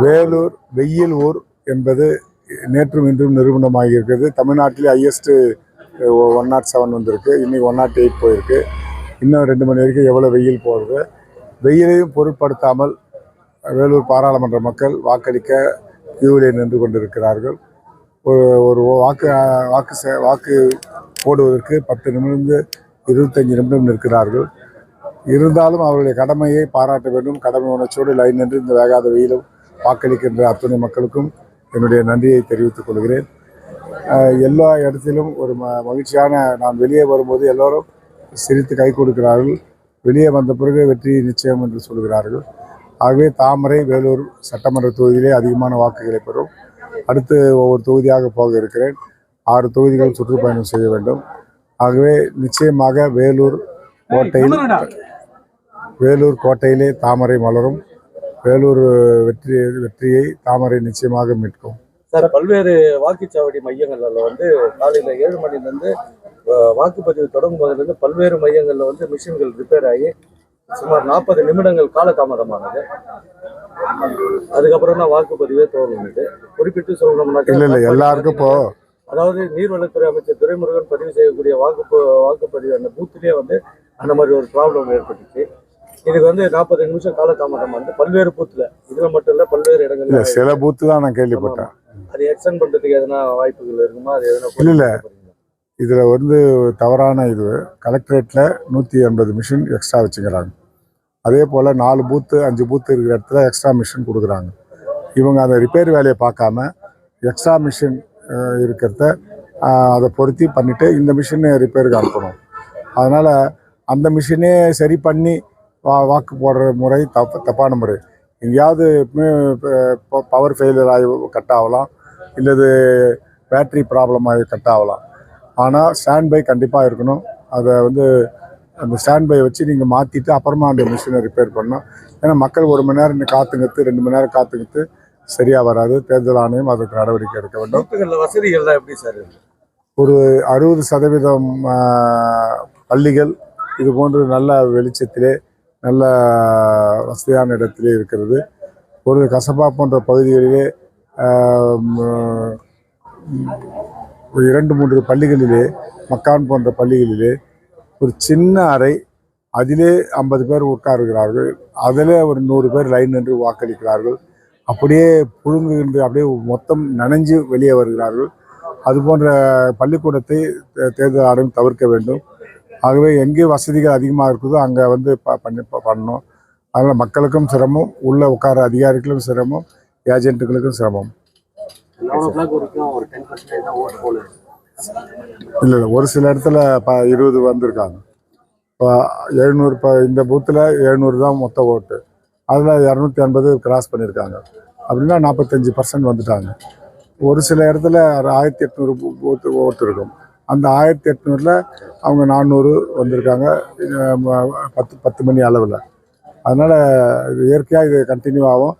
வேலூர் வெயில் ஊர் என்பது நேற்றும் இன்றும் நிரூபணமாகி இருக்கிறது தமிழ்நாட்டிலே ஹையஸ்ட்டு ஒன் நாட் செவன் வந்திருக்கு. இன்றைக்கி ஒன் நாட் எயிட் போயிருக்கு. இன்னும் ரெண்டு மணி வரைக்கும் எவ்வளோ வெயில் போகிறது வெயிலையும் பொருட்படுத்தாமல் வேலூர் பாராளுமன்ற மக்கள் வாக்களிக்க கியூவிலே நின்று கொண்டிருக்கிறார்கள். ஒரு ஒரு வாக்கு வாக்கு சே- வாக்கு போடுவதற்கு பத்து நிமிடம் இருபத்தஞ்சு நிமிடம் நிற்கிறார்கள். இருந்தாலும் அவருடைய கடமையை பாராட்ட வேண்டும். கடமை உணர்ச்சியோடு லைன் நின்று இந்த வேகாத வெயிலும் வாக்களிக்கின்ற அத்துணை மக்களுக்கும் என்னுடைய நன்றியை தெரிவித்துக் கொள்கிறேன். எல்லா இடத்திலும் ஒரு ம மகிழ்ச்சியான நான் வெளியே வரும்போது எல்லோரும் சிரித்து கை கொடுக்கிறார்கள். வெளியே வந்த பிறகு வெற்றி நிச்சயம் என்று சொல்கிறார்கள். ஆகவே தாமரை வேலூர் சட்டமன்ற தொகுதியிலே அதிகமான வாக்குகளை பெறும். அடுத்து ஒவ்வொரு தொகுதியாக போக இருக்கிறேன். ஆறு தொகுதிகள் சுற்றுப்பயணம் செய்ய வேண்டும். ஆகவே நிச்சயமாக வேலூர் கோட்டையில் வேலூர் கோட்டையிலே தாமரை மலரும். வேலூர் வெற்றி வெற்றியை தாமரை நிச்சயமாக மீட்கும். சார் பல்வேறு வாக்குச்சாவடி மையங்கள்ல வந்து காலையில ஏழு மணில இருந்து அஹ், வாக்குப்பதிவு தொடங்கும் போதுல இருந்து பல்வேறு மையங்கள்ல வந்து மிஷின்கள் ரிப்பேர் ஆகி சுமார் நாற்பது நிமிடங்கள் காலதாமதமானது. அதுக்கப்புறம் தான் வாக்குப்பதிவே துவங்குனது குறிப்பிட்டு சொல்லணும்னா இல்லை இல்லை எல்லாருக்கும் இப்போ அதாவது நீர்வளத்துறை அமைச்சர் துரைமுருகன் பதிவு செய்யக்கூடிய வாக்கு வாக்குப்பதிவு அந்த பூத்திலே வந்து அந்த மாதிரி ஒரு ப்ராப்ளம் ஏற்பட்டுச்சு. இதுக்கு வந்து நாற்பது நிமிஷம் காலதாமதம் வந்து பல்வேறு பூத்துல இதுல மட்டும் இல்ல பல்வேறு இடங்கள்ல. சில பூத்து தான் நான் கேள்விப்பட்டேன். அது எக்ஸ்டெண்ட் பண்றதுக்கு எதனா வாய்ப்புகள் இருக்குமா? அது எதனா இல்ல, இல்ல. இதில் வந்து தவறான இது. கலெக்டரேட்டில் நூற்றி எண்பது மிஷின் எக்ஸ்ட்ரா வச்சுக்கிறாங்க. அதே போல் நாலு பூத்து அஞ்சு பூத்து இருக்கிற இடத்துல எக்ஸ்ட்ரா மிஷின் கொடுக்குறாங்க. இவங்க அந்த ரிப்பேர் வேலையை பார்க்காம எக்ஸ்ட்ரா மிஷின் இருக்கிறத அதை பொருத்தி பண்ணிவிட்டு இந்த மிஷினை ரிப்பேருக்கு அனுப்பணும். அதனால் அந்த மிஷினே சரி பண்ணி வா வாக்கு போடுற முறை தப்பு தப்பான முறை. எங்கேயாவது பவர் ஃபெயிலியர் ஆகி கட் ஆகலாம். இல்லது பேட்ரி ப்ராப்ளம் ஆகி கட் ஆகலாம். ஆனால் ஸ்டாண்ட் பை கண்டிப்பாக இருக்கணும். அதை வந்து அந்த ஸ்டாண்ட் பை வச்சு நீங்கள் மாற்றிட்டு அப்புறமா அந்த மிஷினை ரிப்பேர் பண்ணணும். ஏன்னா மக்கள் ஒரு மணி நேரம் காத்துங்கத்து ரெண்டு மணி நேரம் காத்துக்கிட்டு சரியாக வராது. தேர்தல் ஆணையம் அதற்கு நடவடிக்கை எடுக்க வேண்டும். வசதிகள்லாம் எப்படி சார் ஒரு அறுபது சதவீதம் பள்ளிகள் இது போன்று நல்ல வெளிச்சத்திலே நல்ல வசதியான இடத்திலே இருக்கிறது. ஒரு கசபா போன்ற பகுதிகளிலே ஒரு இரண்டு மூன்று பள்ளிகளிலே மக்கான் போன்ற பள்ளிகளிலே ஒரு சின்ன அறை அதிலே ஐம்பது பேர் உட்காருகிறார்கள். அதிலே ஒரு நூறு பேர் லைன் நின்று வாக்களிக்கிறார்கள். அப்படியே புழுங்குகின்ற அப்படியே மொத்தம் நனைஞ்சு வெளியே வருகிறார்கள். அது போன்ற பள்ளிக்கூடத்தை தே- தேர்தல் ஆணையம் தவிர்க்க வேண்டும். ஆகவே எங்கே வசதிகள் அதிகமாக இருக்குதோ அங்கே வந்து ப பண்ணி பண்ணணும். அதனால் மக்களுக்கும் சிரமம் உள்ளே உட்கார அதிகாரிகளுக்கும் சிரமம் ஏஜென்ட்டுகளுக்கும் சிரமம். இல்லை இல்லை ஒரு சில இடத்துல ப இருபது வந்திருக்காங்க. இப்போ எழுநூறு இப்போ இந்த பூத்தில் எழுநூறு தான் மொத்த ஓட்டு. அதில் இரநூத்தி ஐம்பது கிராஸ் பண்ணியிருக்காங்க அப்படின்னா நாற்பத்தஞ்சு பர்சன்ட் வந்துட்டாங்க. ஒரு சில இடத்துல ஆயிரத்தி எட்நூறு ஓட்டு ஓட்டு இருக்கும். அந்த ஆயிரத்தி எட்நூறில் அவங்க நானூறு வந்திருக்காங்க. பத்து பத்து மணி அளவில். அதனால் இது இயற்கையாக இது கண்டினியூ ஆகும்.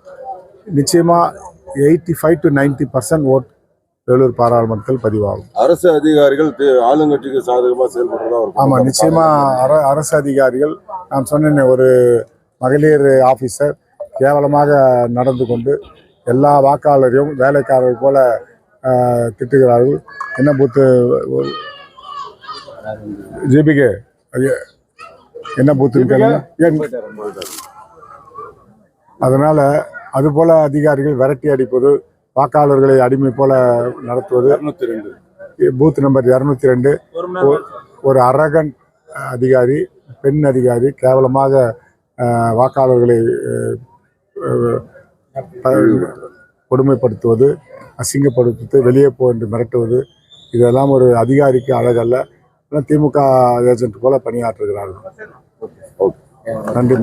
நிச்சயமாக eighty five to ninety percent vote Vellore பாராளுமன்றத்தில் பதிவாகும். அரசு அதிகாரிகள் ஆளுங்கட்சிக்கு சாதகமா செயல்படுறதா ஆமாம் நிச்சயமாக அர அரசு அதிகாரிகள் நான் சொன்னேனே ஒரு மகளிர் ஆஃபீஸர் கேவலமாக நடந்து கொண்டு எல்லா வாக்காளரையும் வேலைக்காரர்கள் போல திட்டுகிறார்கள். என்ன பூத்து ஜிபிகே என்ன பூத்துன்னு கேளுங்க அதனால அதுபோல அதிகாரிகள் விரட்டி அடிப்பது வாக்காளர்களை அடிமை போல நடத்துவது. பூத் நம்பர் இரநூத்தி ரெண்டு. ஒரு அரகன் அதிகாரி பெண் அதிகாரி கேவலமாக வாக்காளர்களை கொடுமைப்படுத்துவது அசிங்கப்படுத்துவது வெளியே போ என்று மிரட்டுவது இதெல்லாம் ஒரு அதிகாரிக்கு அழகல்ல. திமுக ஏஜென்ட் போல பணியாற்றுகிறார்கள். நன்றி.